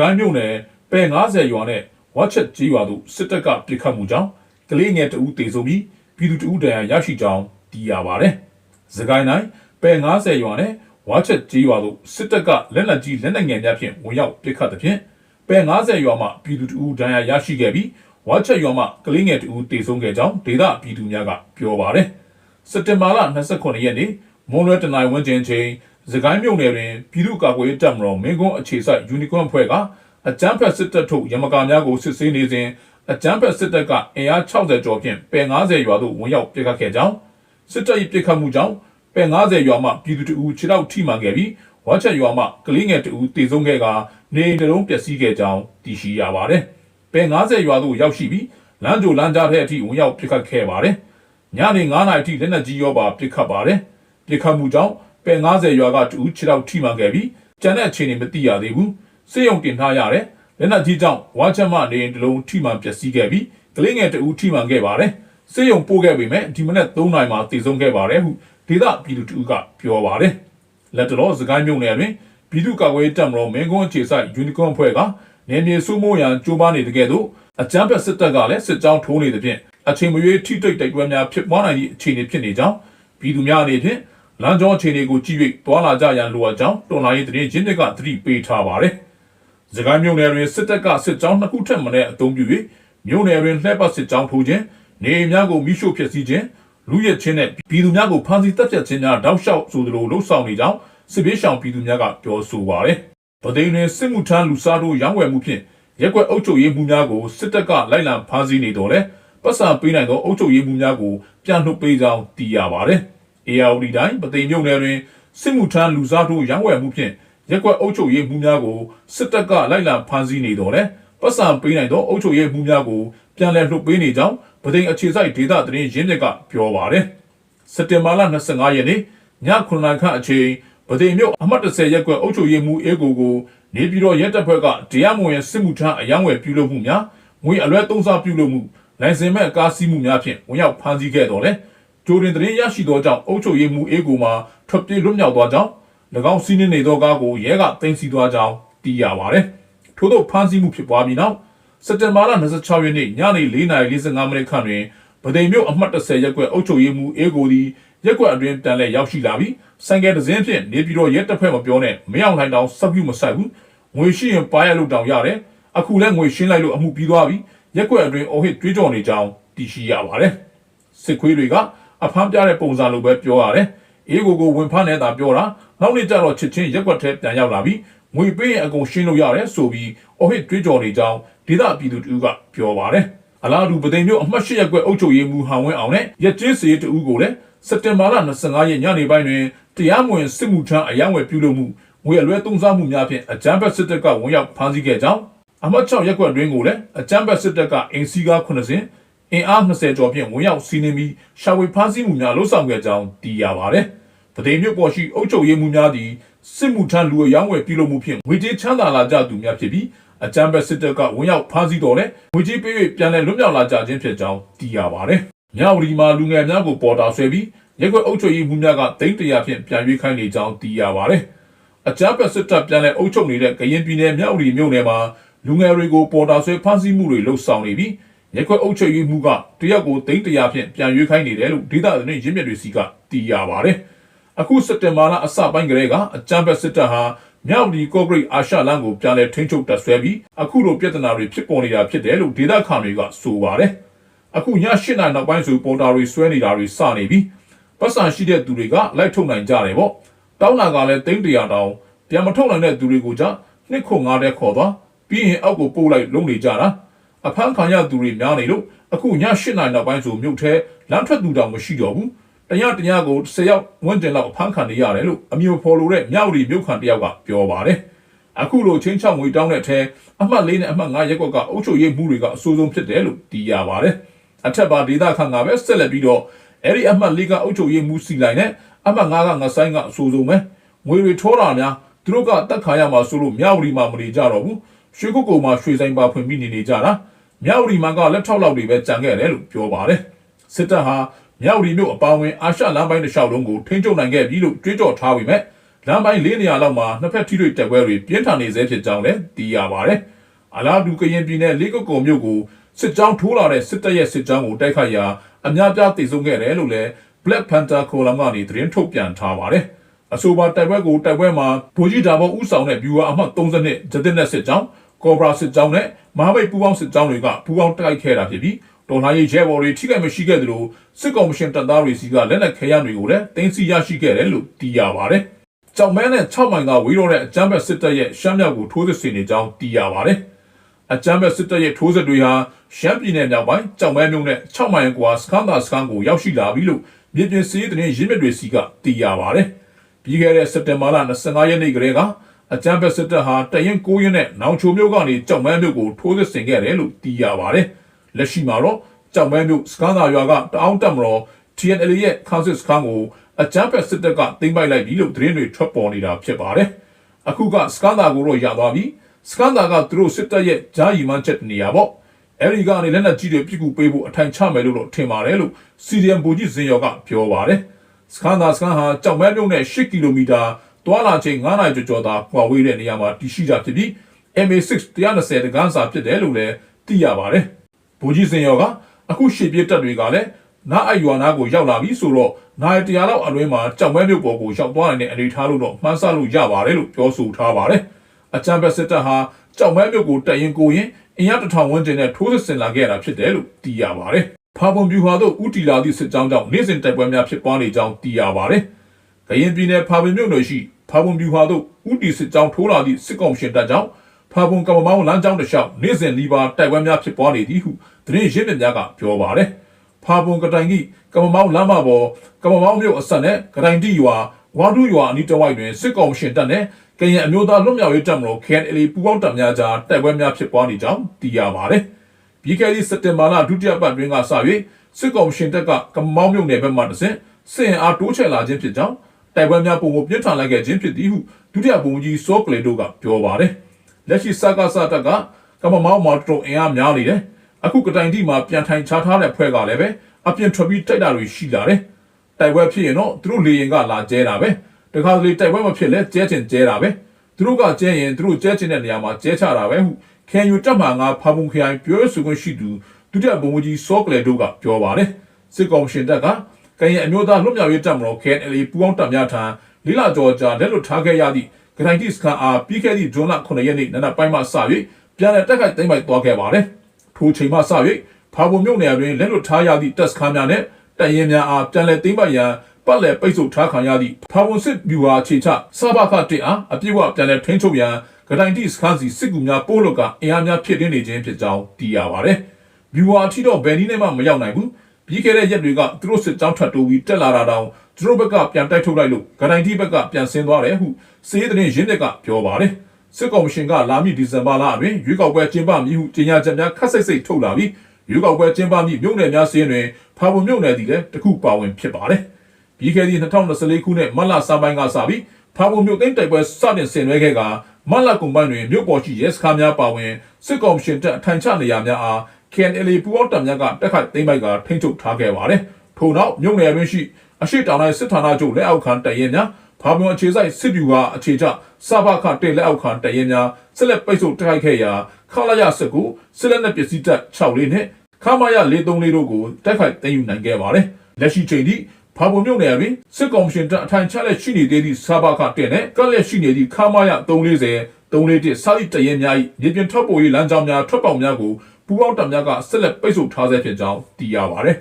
ကိုင်းမြို့နယ်ပဲ90ရွာနဲ့ဝါချက်ကြီးရွာတို့စစ်တပ်ကပစ်ခတ်မှုကြောင့်ကလေးငယ်တဦးတေဆုံးပြီးပြည်သူတဦးဒဏ်ရာရရှိကြောင်းသိရပါတယ်။စကိုင်းတိုင်းပဲ90ရွာနဲ့ဝါချက်ကြီးရွာတို့စစ်တပ်ကလက်နက်ကြီးလက်နက်ငယ်များဖြင့်ဝင်ရောက်ပစ်ခတ်တဲ့ဖြင့်ပဲ90ရွာမှပြည်သူတဦးဒဏ်ရာရရှိခဲ့ပြီးဝါချက်ရွာမှကလေးငယ်တဦးတေဆုံးခဲ့ကြောင်းဒေသပြည်သူများကပြောပါတယ်။စက်တင်ဘာလ29ရက်နေ့မွန်လွဲတနိုင်ဝန်းကျင်ချိန် စကိုင်းမြို့နယ်တွင်ပြည်သူ့ကာကွယ်ရေးတပ်မတော်မင်းကွန်းအခြေစိုက်ယူနီကွန်းအဖွဲ့ကအကြမ်းဖက်စစ်တပ်ထုတ်ရမကာများကိုစစ်ဆေးနေစဉ်အကြမ်းဖက်စစ်တပ်ကအင်အား60ကျော်ဖြင့်ပယ်90ရွာသို့ဝင်ရောက်ပစ်ခတ်ခဲ့ကြောင်းစစ်တပ်၏ပစ်ခတ်မှုကြောင့်ပယ်90ရွာမှပြည်သူတအူခြေထောက်ထိမှန်ခဲ့ပြီးဝါချက်ရွာမှကလေးငယ်တအူတေဆုံးခဲ့ကနေအိမ်တစ်လုံးပျက်စီးခဲ့ကြောင်းသိရှိရပါတယ်။ပယ်90ရွာသို့ရောက်ရှိပြီးလမ်းကြိုလမ်းကြားထဲအထိဝင်ရောက်ပစ်ခတ်ခဲ့ပါတယ်။ညနေ9:00နာရီအထိလက်နက်ကြီးရောပါပစ်ခတ်ပါတယ်။ပစ်ခတ်မှုကြောင့် ပဲ90ရွာကတူခြေထောက်ထိမှန်ခဲ့ပြီးကျန်တဲ့အခြေအနေမသိရသေးဘူး။စေယုံတင်ထားရတယ်။လက်နက်ကြီးကြောင့်ဝါချက်မနေအိမ်တစ်လုံးထိမှန်ပျက်စီးခဲ့ပြီးကလေးငယ်တူထိမှန်ခဲ့ပါတယ်။စေယုံပို့ခဲ့ပေမဲ့ဒီမနေ့3နာရီမှာတည်ဆုံးခဲ့ပါတယ်ဟုဒေသပြည်သူတူကပြောပါတယ်။လက်တလောစကိုင်းမြို့နယ်တွင်ပြည်သူ့ကာကွယ်ရေးတပ်မတော်မင်းကွန်းအခြေစိုက်ယူနီကွန်းအဖွဲ့ကနေမြေစုမိုးရန်ကြိုးပမ်းနေတဲ့ကဲ့သို့အကြမ်းဖက်စစ်တပ်ကလည်းစစ်ကြောင်းထိုးနေသဖြင့်အချိန်မရွေးထိတွေ့တိုက်ပွဲများဖြစ်ပွားနိုင်သည့်အခြေအနေဖြစ်နေကြောင်းပြည်သူများအနေဖြင့် လမ်းကြောအခြေအနေကိုကြည့်၍တွာလာကြရန်လိုအပ်ကြောင်းတော်လှန်ရေးတရင်ချင်းတွေကသတိပေးထားပါတယ်။စကိုင်းမြို့နယ်တွင်စစ်တပ်ကစစ်ကြောင်းနှစ်ခုထက်မနည်းအုံပြု၍မြို့နယ်တွင်လှည့်ပတ်စစ်ကြောင်းထိုးခြင်းနေအိမ်များကိုမိရှို့ဖျက်ဆီးခြင်းလူရဲချင်းနဲ့ပြည်သူများကိုဖမ်းဆီးတပ်ဖြတ်ခြင်းများတောက်လျှောက်ဆိုသလိုလှုပ်ဆောင်နေကြောင်းစစ်ပေးရှောင်ပြည်သူများကပြောဆိုပါတယ်။ဗဒိန်တွင်စစ်မှုထမ်းလူစားတို့ရောင်းဝယ်မှုဖြင့်ရက်ွက်အုပ်ချုပ်ရေးမှုများကိုစစ်တပ်ကလိုက်လံဖမ်းဆီးနေတော်လဲပတ်စံပေးနိုင်သောအုပ်ချုပ်ရေးမှုများကိုပြန်လွှတ်ပေးကြောင်းသိရပါတယ်။ ARD တိုင်းပသိမ်မြို့နယ်တွင်စစ်မှုထမ်းလူစားတို့ရောင်းဝယ်မှုဖြင့်ရက်ွက်အုပ်ချုပ်ရေးမှုများကိုစစ်တပ်ကလိုက်လံဖမ်းဆီးနေတော်လဲပတ်စံပေးနိုင်သောအုပ်ချုပ်ရေးမှုများကိုပြန်လည်လွှတ်ပေးနေကြောင်းပသိမ်အခြေစိုက်ဒေသသတင်းရင်းမြစ်ကပြောပါတယ်။စက်တင်ဘာလ25ရက်နေ့ည9:00နာရီခန့်အချိန်ဗဒိန်မြို့အမှတ်30ရပ်ကွက်အုပ်ချုပ်ရေးမှူးအေကိုကိုနေပြည်တော်ရဲတပ်ဖွဲ့ကတရားမဝင်စစ်မှုထမ်းအယောင်းဝယ်ပြုလုပ်မှုများငွေအလွဲသုံးစားပြုလုပ်မှုလိုင်စင်မဲ့ကားစီးမှုများဖြင့်ဝင်ရောက်ဖမ်းဆီးခဲ့တော်လဲ ကြိုတင်သတင်းရရှိသောကြောင့်အုပ်ချုပ်ရေးမှူးအေကိုမှာထွက်ပြေးလွတ်မြောက်သွားကြောင်း၎င်းစီးနှင်းနေသောကားကိုရဲကတင်စီသွားကြောင်းသိရပါတယ်။ထို့သောဖမ်းဆီးမှုဖြစ်ပွားပြီးနောက်စက်တင်ဘာလ26ရက်နေ့ညနေ4:45မိနစ်ခန့်တွင်ဗဒိန်မြို့အမှတ်30ရပ်ကွက်အုပ်ချုပ်ရေးမှူးအေကိုသည်ရက်ကွက်အတွင်းတန်လဲရောက်ရှိလာပြီးဆိုင်ကယ်တစ်စင်းဖြင့်နေပြည်တော်ရဲတပ်ဖွဲ့မပြောနဲ့မရောက်နိုင်တောင်စောက်ပြူမဆိုင်ဘူးငွေရှိရင်ပါရလို့တောင်ရတယ်အခုလဲငွေရှင်းလိုက်လို့အမှုပြီးသွားပြီရက်ကွက်အတွင်းအော်ဟစ်တွေးကြော်နေကြောင်းသိရှိရပါတယ်စစ်ခွေးတွေက အဖမ်းပြတဲ့ပုံစံလိုပဲပြောရတယ်အေးကိုကိုဝင်ဖမ်းနေတာပြောတာနောက်နေ့ကျတော့ချစ်ချင်းရက်ကွက်ထဲပြန်ရောက်လာပြီးငွေပေးရင်အကုန်ရှင်းလို့ရတယ်ဆိုပြီးအော်ဟစ်တွေးကြော်နေကြောင်းဒေသပြည်သူတူကပြောပါတယ်အလားတူပသိမ်မြို့အမှတ်၈ရပ်ကွက်အုပ်ချုပ်ရေးမှူးဟန်ဝင်းအောင်နဲ့ရက်ကျင်းစီတူကိုလည်းစက်တင်ဘာလ25ရက်ညနေပိုင်းတွင်တရားမဝင်စစ်မှုထမ်းအယောင်းဝယ်ပြုလုပ်မှုငွေအလွဲသုံးစားမှုများဖြင့်အကြမ်းဖက်စစ်တပ်ကဝင်ရောက်ဖမ်းဆီးခဲ့ကြောင်းအမှတ်6ရက်ကွက်တွင်ကိုလည်းအကြမ်းဖက်စစ်တပ်ကအင်စီကား9စင် အင်အား20ကျော်ဖြင့်ဝင်ရောက်စီးနင်းပြီးရှာဝေဖမ်းဆီးမှုများလှုပ်ဆောင်ခဲ့ကြောင်းသိရပါတယ်။ပသိမ်မြို့ပေါ်ရှိအုပ်ချုပ်ရေးမှုများသည်စစ်မှုထမ်းလူအယောင်းဝယ်ပြုလုပ်မှုဖြင့်ငွေကြေးချမ်းသာလာကြသူများဖြစ်ပြီးအကြမ်းဖက်စစ်တပ်ကဝင်ရောက်ဖမ်းဆီးတော်လဲငွေကြေးပေး၍ပြန်လည်လွတ်မြောက်လာကြခြင်းဖြစ်ကြောင်းသိရပါတယ်။မြောက်ရီမှာလူငယ်များကိုပေါ်တာဆွဲပြီးရက်ွက်အုပ်ချုပ်ရေးမှုများကတိတ်တရာဖြင့်ပြန်ရွေးခိုင်းနေကြောင်းသိရပါတယ်။အကြမ်းဖက်စစ်တပ်ပြန်လည်အုပ်ချုပ်နေတဲ့ကရင်ပြည်နယ်မြောက်ရီမြို့နယ်မှာလူငယ်တွေကိုပေါ်တာဆွဲဖမ်းဆီးမှုတွေလှုပ်ဆောင်နေပြီး ရက်ွက်အုပ်ချုပ်ရေးမှုကတရက်ကိုတိတ်တရာဖြင့်ပြန်ရွေးခိုင်းနေတယ်လို့ဒေသသတင်းရင်းမြစ်တွေစီကသိရပါတယ်။အခုစက်တင်ဘာလအစပိုင်းကလေးကအကြမ်းဖက်စစ်တပ်ဟာမြောက်ဒီကော့ဂရိတ်အာရှလန်ကိုပြန်လည်ထိန်းချုပ်တပ်ဆွဲပြီးအခုလိုပြဿနာတွေဖြစ်ပေါ်နေတာဖြစ်တယ်လို့ဒေသခံတွေကဆိုပါတယ်။အခုည၈နာရီနောက်ပိုင်းဆိုပေါ်တာတွေဆွဲနေတာတွေစနေပြီးပတ်စံရှိတဲ့သူတွေကလိုက်ထုတ်နိုင်ကြတယ်ပေါ့။တောင်းတာကလည်းတိမ့်တရာတောင်ပြန်မထုတ်နိုင်တဲ့သူတွေကိုကြနှစ်ခုငါးတဲ့ခေါ်သွားပြီးရင်အောက်ကိုပို့လိုက်လုံနေကြတာ အဖမ်းခံရသူတွေများနေလို့အခုည၈နာရီနောက်ပိုင်းဆိုမြို့ထဲလမ်းထွက်သူတောင်မရှိတော့ဘူးတညတညကို10ယောက်ဝန်းကျင်လောက်အဖမ်းခံနေရတယ်လို့အမျိုးဖော်လို့တဲ့မြောက်ရီမြို့ခံတယောက်ကပြောပါတယ်အခုလိုချင်းချောက်ငွေတောင်းတဲ့အထက်အမှတ်၄နဲ့အမှတ်၅ရက်ကွက်ကအုပ်ချုပ်ရေးမှုတွေကအဆိုးဆုံးဖြစ်တယ်လို့သိရပါတယ်အထက်ပါဒေသခံကပဲဆက်လက်ပြီးတော့အဲ့ဒီအမှတ်၄ကအုပ်ချုပ်ရေးမှုစီလိုက်နဲ့အမှတ်၅ကငဆိုင်ကအဆိုးဆုံးပဲငွေတွေထောတာများသူတို့ကတက်ခါရမှာဆိုလို့မြောက်ရီမှာမနေကြတော့ဘူးရွှေကုတ်ကုံမှာရွှေဆိုင်ပါဖွင့်ပြီးနေနေကြတာ မြောက်ရီမှာကလက်ထောက်လောက်တွေပဲကြံခဲ့တယ်လို့ပြောပါတယ်စစ်တပ်ဟာမြောက်ရီမြို့အပါဝင်အာရှလမ်းပိုင်းတစ်လျှောက်လုံးကိုထိန်းချုပ်နိုင်ခဲ့ပြီလို့ကြွေးကြော်ထားပေမဲ့လမ်းပိုင်း၄နေရာလောက်မှာနှစ်ဖက်ထိတွေ့တိုက်ပွဲတွေပြင်းထန်နေဆဲဖြစ်ကြောင်းလည်းသိရပါတယ်။အလားတူကရင်ပြည်နယ်လေးကုတ်ကုံမြို့ကိုစစ်ကြောင်းထိုးလာတဲ့စစ်တပ်ရဲ့စစ်ကြောင်းကိုတိုက်ခိုက်ရာအများပြားတည်ဆုံခဲ့တယ်လို့လည်း Black Panther Column ကနေသတင်းထုတ်ပြန်ထားပါတယ်။အဆိုပါတိုက်ပွဲကိုတိုက်ပွဲမှာဗိုလ်ကြီးဒါဘောဦးဆောင်တဲ့ viewer အမှတ်32ဂျတင်နဲ့စစ်ကြောင်း Cobra စစ်ကြောင်းနဲ့မဟာမိတ်ပူးပေါင်းစစ်ကြောင်းတွေကပူးပေါင်းတိုက်ခိုက်ခဲ့တာဖြစ်ပြီးတော်လှန်ရေးရဲဘော်တွေထိခိုက်မရှိခဲ့သလိုစစ်ကောင်မရှင်တပ်သားတွေစီကလက်နက်ခဲယမ်းတွေကိုလည်းတင်စီရရှိခဲ့တယ်လို့သိရပါတယ်။ကြောင်မဲနဲ့6မိုင်ကဝေးတော့တဲ့အကြမ်းဖက်စစ်တပ်ရဲ့ရှမ်းမြောက်ကိုထိုးစစ်ဆင်နေကြောင်းသိရပါတယ်။အကြမ်းဖက်စစ်တပ်ရဲ့ထိုးစစ်တွေဟာရှမ်းပြည်နယ်မြောက်ပိုင်းကြောင်မဲမြို့နဲ့6မိုင်ကွာစခန်းသာစခန်းကိုရောက်ရှိလာပြီလို့မြေပြင်စည်းသတင်းရင်းမြစ်တွေစီကသိရပါတယ်။ပြီးခဲ့တဲ့စက်တင်ဘာလ25ရက်နေ့ကလေးက အကြမ်းဖက်စစ်တပ်ဟာတရင်9ရက်နဲ့နောင်ချိုမြို့ကနေကြောင်မဲမြို့ကိုထိုးစစ်ဆင်ခဲ့တယ်လို့သိရပါတယ်။လက်ရှိမှာတော့ကြောင်မဲမြို့စကန်းသာရွာကတအောင်းတက်မတော် TNL ရဲ့ခန်းစစ်စခန်းကိုအကြမ်းဖက်စစ်တပ်ကသိမ်းပိုက်လိုက်ပြီလို့သတင်းတွေထွက်ပေါ်နေတာဖြစ်ပါတယ်။အခုကစကန်းသာကိုတော့ရသွားပြီ။စကန်းသာကသူတို့စစ်တပ်ရဲ့ဂျာယီမန်ချက်နေရာပေါ့။အဲဒီကနေလက်နက်ကြီးတွေပြစ်ကူပေးဖို့အထိုင်ချမယ်လို့တော့ထင်ပါတယ်လို့စီဒီအမ်ဘူကြီးစင်ရောကပြောပါတယ်။စကန်းသာစခန်းဟာကြောင်မဲမြို့နဲ့10ကီလိုမီတာ တွာလာချိန်9နိုင်ကျော်ကျော်သာကွာဝေးတဲ့နေရာမှာတည်ရှိတာဖြစ်ပြီး MA6 130တကန်းစာဖြစ်တယ်လို့လည်းသိရပါတယ်။ဘူကြီးစင်ရောကအခုရှေ့ပြေးတက်တွေကလည်းနားအယွာနာကိုရောက်လာပြီဆိုတော့နိုင်တရားလောက်အတွင်းမှာကြောင်မဲမြို့ပေါ်ကိုရောက်သွားနိုင်တဲ့အနေအထားလို့တော့မှန်းဆလို့ရပါတယ်လို့ပြောဆိုထားပါတယ်။အကြံဘက်စစ်တပ်ဟာကြောင်မဲမြို့ကိုတက်ရင်ကိုရင်အင်အားတစ်ထောင်ဝန်းကျင်နဲ့ထိုးစစ်ဆင်လာခဲ့တာဖြစ်တယ်လို့သိရပါတယ်။ဖာပွန်ပြူဟာတို့ဥတီလာသည့်စစ်ကြောင်းကြောင့်နေ့စဉ်တိုက်ပွဲများဖြစ်ပွားနေကြောင်းသိရပါတယ်။ကရင်ပြည်နယ်ဖာပွန်မြို့နယ်ရှိ ဖာပွန်ပြူဟာတို့ဥတီစစ်ကြောင်းထိုးလာသည့်စစ်ကောင်ရှင်တပ်ကြောင့်ဖာပွန်ကမ္ဘာမောင်းလမ်းကြောင်းတစ်လျှောက်နေ့စဉ်လီပါတိုက်ပွဲများဖြစ်ပွားနေသည်ဟုသတင်းရင်းမြစ်များကပြောပါတယ်။ဖာပွန်ကတိုင်ကြီးကမ္ဘာမောင်းလမ်းမပေါ်ကမ္ဘာမောင်းမြို့အစပ်နဲ့ကတိုင်တီရွာဝါဒူရွာအနီးတစ်ဝိုက်တွင်စစ်ကောင်ရှင်တပ်နဲ့ကရင်အမျိုးသားလွတ်မြောက်ရေးတပ်မတော် KNL ပူးပေါင်းတပ်များကြားတိုက်ပွဲများဖြစ်ပွားနေကြောင်းသိရပါတယ်။ပြီးခဲ့သည့်စက်တင်ဘာလဒုတိယပတ်တွင်ကစ၍စစ်ကောင်ရှင်တပ်ကကမ္ဘာမောင်းမြို့နယ်ဘက်မှတဆင့်စစ်ရင်အားတိုးချဲ့လာခြင်းဖြစ်ကြောင်း တိုက်ပွဲများပုံကိုပြင်းထန်လိုက်ခဲ့ခြင်းဖြစ်သည်ဟုဒုတိယဗိုလ်ကြီးစောကလေတို့ကပြောပါတယ်။လက်ရှိစကားစတပ်ကကမ္ဘာမောင်းမှာတော်အင်အားများနေတယ်။အခုကတိုင်တီမှာပြန်ထိုင်ချထားတဲ့ဖွဲ့ကလည်းပဲအပြင်ထွက်ပြီးတိုက်တာတွေရှိလာတယ်။တိုက်ပွဲဖြစ်ရင်တော့သူတို့လေရင်ကလာကျဲတာပဲ။တခါတလေတိုက်ပွဲမဖြစ်လဲကျဲချင်ကျဲတာပဲ။သူတို့ကကျဲရင်သူတို့ကျဲချင်တဲ့နေရာမှာကျဲချတာပဲဟုခင်ယူတက်မှငါဖာပုံခရိုင်ပြောဆိုခွင့်ရှိသူဒုတိယဗိုလ်မှူးကြီးစောကလေတို့ကပြောပါတယ်။စစ်ကောင်ရှင်တပ်က ကရင်အမျိုးသားလွတ်မြောက်ရေးတပ်မတော် KNL ပူးပေါင်းတပ်များထံလေးလာကြော်ကြာလက်လွတ်ထားခဲ့ရသည့်ဂရိုင်တီစကန်အားပြီးခဲ့သည့်ဇွန်လ9ရက်နေ့နနက်ပိုင်းမှစ၍ပြန်လည်တက်ခိုက်သိမ်းပိုက်သွားခဲ့ပါတယ်။ထိုချိန်မှစ၍ဖာပုံမြို့နယ်တွင်လက်လွတ်ထားရသည့်တပ်စခန်းများနဲ့တပ်ရင်းများအားပြန်လည်သိမ်းပိုက်ရန်ပတ်လည်ပိတ်ဆို့ထားခံရသည့်ဖာပုံစစ်ဗျူဟာခြေချစဘခတစ်အားအပြည့်အဝပြန်လည်ထိန်းချုပ်ရန်ဂရိုင်တီစခန်းစီစစ်ကူများပို့လို့ကအင်အားများဖြစ်နေခြင်းဖြစ်ကြောင်းသိရပါတယ်။ဗျူဟာအထိတော့ဘယ်နည်းနဲ့မှမရောက်နိုင်ဘူး။ ပြီးခဲ့တဲ့ရက်တွေကသူတို့စစ်ကြောင်းထပ်တိုးပြီးတက်လာတာတောင်သူတို့ဘက်ကပြန်တိုက်ထုတ်လိုက်လို့ဂရိုင်တီဘက်ကပြန်ဆင်းသွားတယ်ဟုစေးတဲ့ရင်းမြစ်ကပြောပါတယ်စစ်ကော်မရှင်ကလာမည့်ဒီဇင်ဘာလအတွင်းရွေးကောက်ပွဲကျင်းပမည်ဟုကြေညာချက်များခက်စိတ်စိတ်ထုတ်လာပြီးရွေးကောက်ပွဲကျင်းပမည့်မြို့နယ်များစီးရင်တွင်ဖာပုံမြို့နယ်သည်လည်းတစ်ခုပါဝင်ဖြစ်ပါတယ်ပြီးခဲ့သည့်2024ခုနှစ်မတ်လစပိုင်းကစပြီးဖာပုံမြို့သိမ်းတိုက်ပွဲစတင်ဆင်နွှဲခဲ့ကမတ်လကုန်ပိုင်းတွင်မြို့ပေါ်ရှိရဲစခန်းများပါဝင်စစ်ကော်မရှင်တပ်အထိုင်ချနေရာများအား KNL ပူပေါင်းတပ်များကတက်ခိုက်သိမ်းပိုက်ကထိန်းချုပ်ထားခဲ့ပါတယ်ထို့နောက်မြို့နယ်တွင်ရှိအရှိတောင်တိုင်းစစ်ဌာနချုပ်လက်အောက်ခံတရင်များဖာပွန်အခြေဆိုင်စစ်ဗျူဟာအခြေချစဘခတင်လက်အောက်ခံတရင်များဆက်လက်ပိတ်ဆို့တိုက်ခိုက်ခဲ့ရာခလာရစစ်ကူစစ်လက်နက်ပစ္စည်းတပ်6လေးနဲ့ခမာရ43လေးတို့ကိုတိုက်ခိုက်သိမ်းယူနိုင်ခဲ့ပါတယ်လက်ရှိချိန်ထိဖာပွန်မြို့နယ်တွင်စစ်ကောင်ရှင်တပ်အထိုင်ချလက်ရှိနေသေးသည့်စဘခတင်နဲ့ကလက်ရှိနေသည့်ခမာရ340 341စာသည့်တရင်များ၏မြေပြင်ထောက်ပို့ရေးလမ်းကြောင်းများထွက်ပေါက်များကို ပူးပေါင်းတပ်များကဆက်လက်ပိတ်ဆို့ထားဆဲဖြစ်ကြောင်းသိရပါတယ်